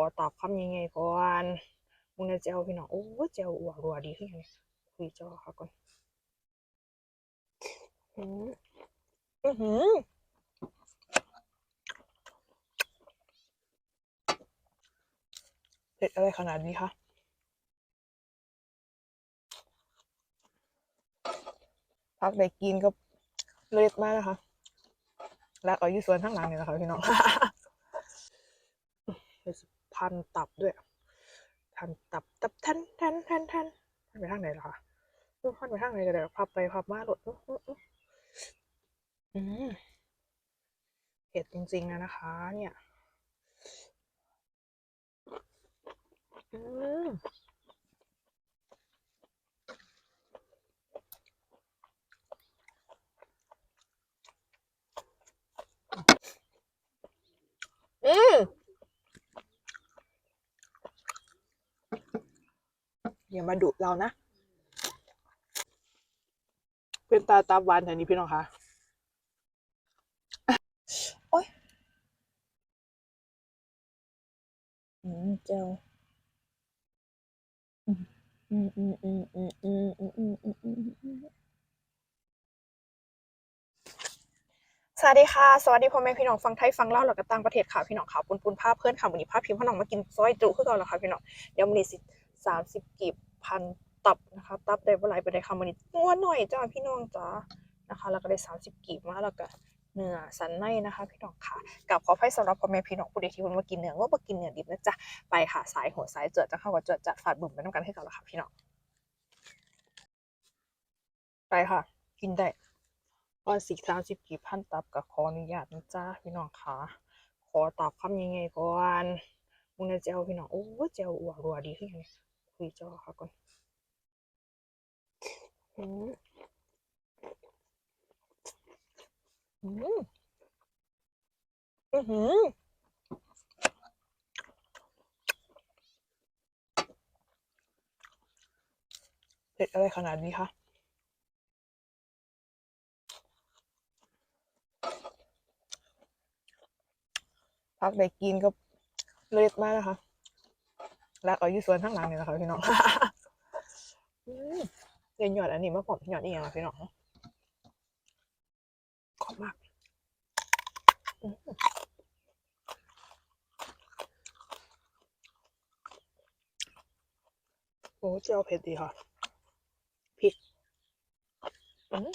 อตอบคำยังไงก่อนมึงเนี่ยเจ้าพี่น้องโอ้เจ้าอ้วกรัวดีขึ้นยังไงคุยเจ้าค่ะก่อนอืมอือหือเผ็ดอะไรขนาดนี้คะพักได้กินก็เล็ดมากนะคะ แล้วก็อยู่สวนข้างหลังเนี่ยนะคะพี่น้องเป็น พันตับด้วยพันตับตับทันทันทันทันทันไปทางไหนล่ะคะลูกพันไปทางไหนก็ได้พับไปพับมาหลดอื้ออื้ออื้ออืมเผ็ดจริงๆนะนะคะ เนี่ยอืมอืม อย่ามาดุเรานะ เป็นตาตาหวานแถวนี้พี่น้องคะโอ้ยอืมเจ้าอืมอืมอืมอืมอืมอืมอืมอืมอืมอืมอืมสวัสดีค่ะ สวัสดีพ่อแม่พี่น้องฟังไทยฟังเล่าวแล้วก็ต่างประเทศค่ะพี่น้องค่ะปุนปุนภาพเพื่อนค่ะวันนี้ภาพพิมพ์พ่อน้องมากินซอยจุคือเก่าแล้วค่ะพี่น้องเดี๋ยวมันนี้สิ สามสิบกีบพันตับนะคะ ตับได้เมื่อไรไปได้ค่ะวันนี้งัวหน่อยจ้าพี่น้องจ้านะคะ แล้วก็ได้สามสิบกีบมาแล้วก็เนื้อสันในนะคะ พี่น้องค่ะกับขอให้สำหรับพ่อแม่พี่น้องผู้ใดที่เพิ่นมากินเนื้อว่ามากินเนื้อดิบนะจ๊ะไปค่ะสายหัวสายเจือจะเข้ากับเจือจัดฝาดบุ่มไปน้ำกันให้กันแล้วค่ะพี่น้องไปค่ะ กินได้ก็สิสามสิบกี่พันตับกับขออนุญาตนะจ๊ะพี่น้องค่ะขอตอบคำยังไงก่อนมึงเนี่ยเจ้าพี่น้องโอ้เจ้าอ้วกรัวดีขึ้นยัง คุยจ้าค่ะก่อนอืมอืมอือหือเผ็ดอะไรขนาดนี้คะพักได้กินก็เล็ดมากนะคะ แล้วก็อยู่สวนข้างหลังเนี่ยนะคะพี่น้องเรียนหยอดอันนี้มาผมหยอดอีกอย่างอพี่น้องขอบมากโอ้เจียวเผ็ดดีค่ะพริกอืม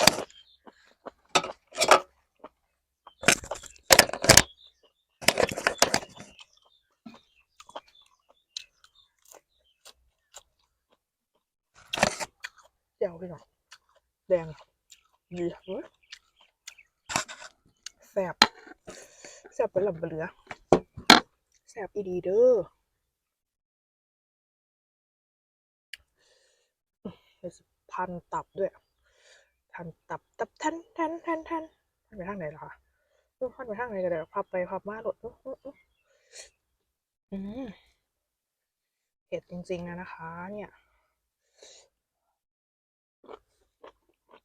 เจียว พี่น้องแดงดีแซบแซบเป็นลำเบลือแซบอีดีเด้อพันตับด้วยพันตับตับทันทันทันทันทันไปทางไหนล่ะคะลูกพันไปทางไหนก็ได้พับไปพับมาหลดอื้ออื้ออื้ออืมเผ็ดจริงๆนะนะคะ เนี่ย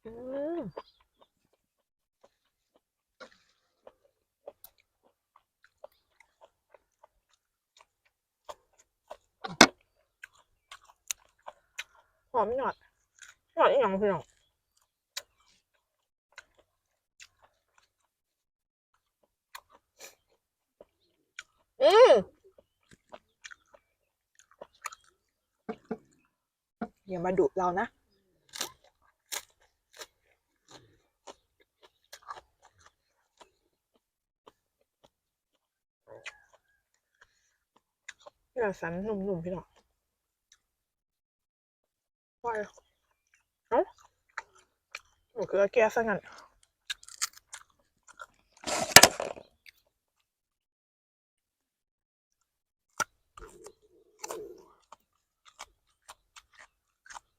อืม หอมหน่อยหน่อยอีกอย่างพี่น้องอืมอย่ามาดุเรานะเนื้อสันหนุ่มๆพี่น้อง ว่าเอ้าหนูเกลือแก้ซะงั้น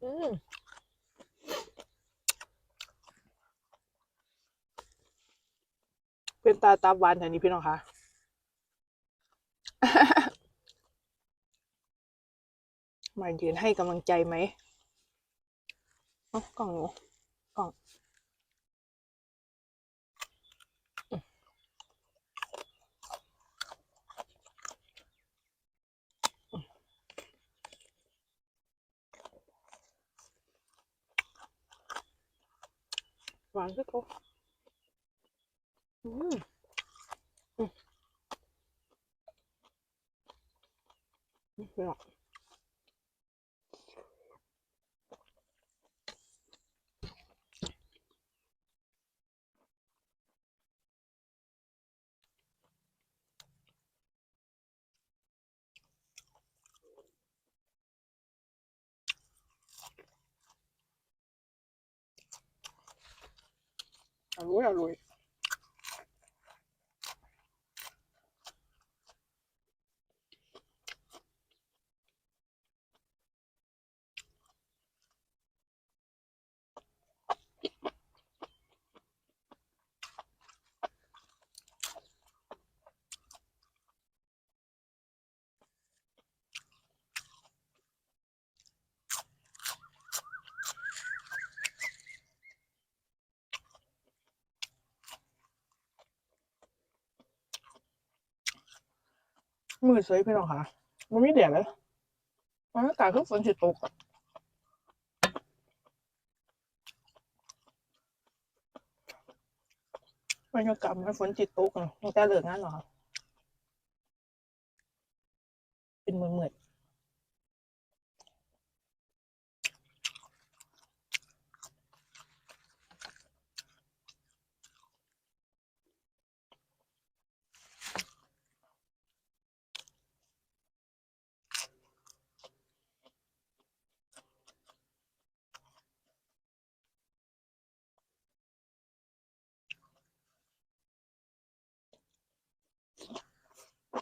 อืมเป็นตาตาหวานแถวนี้พี่น้องคะมายืนให้กำลังใจไหม あ、不可を。不可。맛있 어. 음. 음. 맛있 어. วาน มือเนี่ยอร่อยอร่อยมือสยพี่น้องค่ะ มันไม่แดดเลยมันอากาศคือฝนสิตกอะบรรยากาศมันฝนจิตตกเนาะมันจะเหลืองั้นเหรอ เป็นมือเหมือน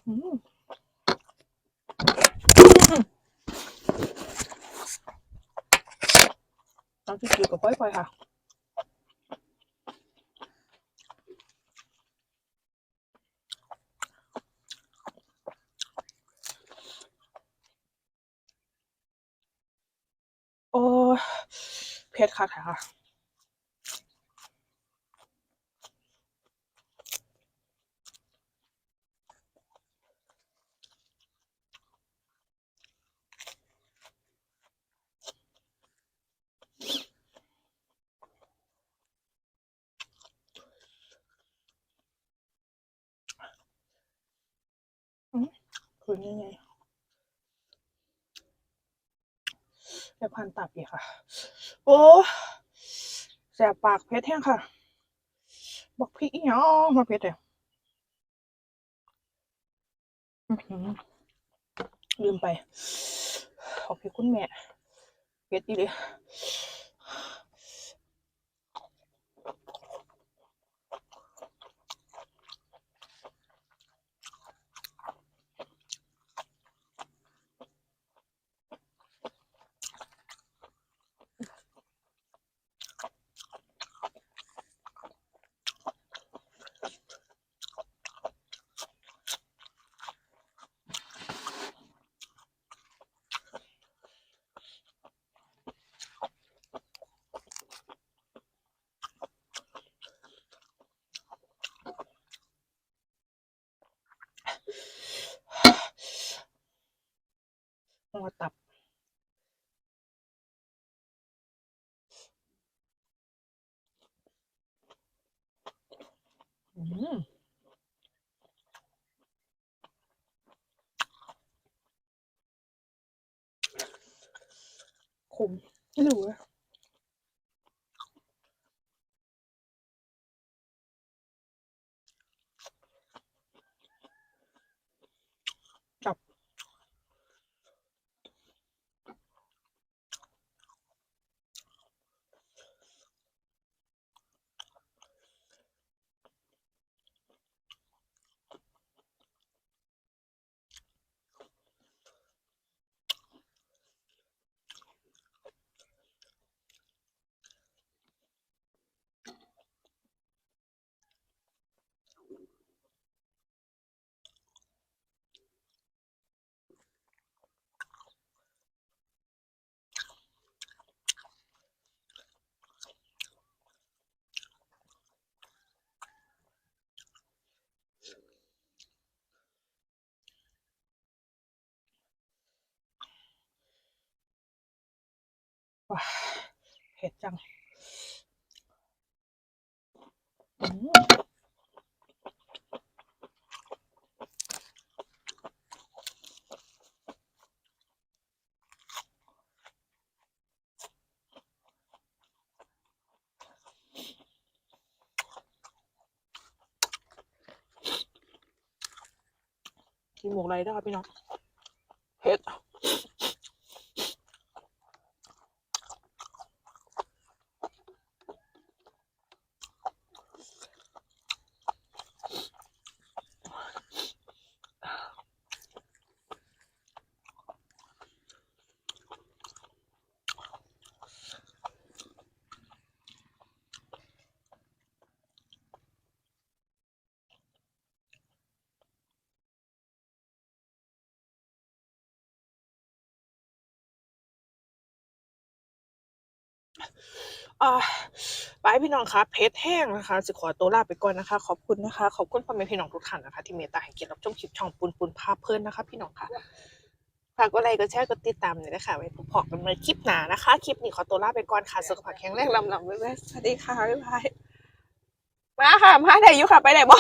น้ำจิ้มจืดกับก้อยๆค่ะโอ้เผ็ดค่ะค่ะ คือยังไงจะพันตับอีกค่ะ โอ้แสบปากเพชรแห้งค่ะ บอกพริกอีหยังมาเพชรเลยอื้อหือลืมไป ขอพี่คุณแม่เพชรอีเลย หัวตับ อืมขมไม่รู้ เผ็ดจังกินหมกไรได้พี่น้องเผ็ด อ่าไปพี่น้องคะเพชรแห้งนะคะสิขอตัวลาไปก่อนนะคะ ขอบคุณนะคะ ขอบคุณพ่อแม่พี่น้องทุกท่านนะคะ ที่เมตตาให้เกียรติรับชมคลิปช่องปุนปุนภาพเพื่อนนะคะ พี่น้องค่ะฝากกดไลค์กดแชร์กดติดตามหน่อยนะคะไว้พบกันในคลิปหน้านะคะ คลิปนี้ขอตัวลาไปก่อนค่ะสุขภาพแข็งแรงลำลำบ๊ายบายสวัสดีค่ะบ๊ายบายมาค่ะมาไหนอยู่ค่ะไปไหนบ่